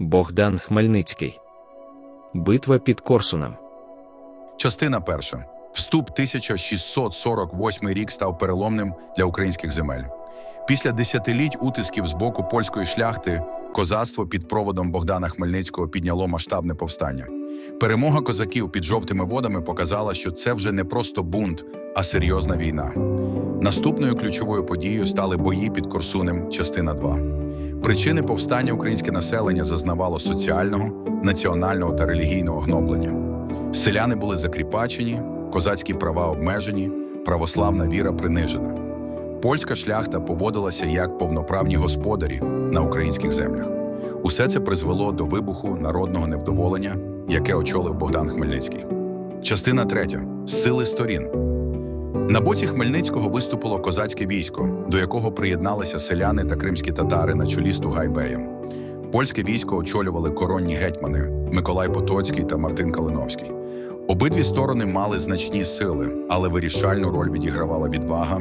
Богдан Хмельницький. Битва під Корсуном. Частина перша. Вступ 1648 рік став переломним для українських земель. Після десятиліть утисків з боку польської шляхти козацтво під проводом Богдана Хмельницького підняло масштабне повстання. Перемога козаків під жовтими водами показала, що це вже не просто бунт, а серйозна війна. Наступною ключовою подією стали бої під Корсунем, частина 2. Причини повстання українське населення зазнавало соціального, національного та релігійного гноблення. Селяни були закріпачені, козацькі права обмежені, православна віра принижена. Польська шляхта поводилася як повноправні господарі на українських землях. Усе це призвело до вибуху народного невдоволення, яке очолив Богдан Хмельницький. Частина третя сили сторін. На боці Хмельницького виступило козацьке військо, до якого приєдналися селяни та кримські татари на чолі з Тугайбеєм. Польське військо очолювали коронні гетьмани Миколай Потоцький та Мартин Калиновський. Обидві сторони мали значні сили, але вирішальну роль відігравала відвага,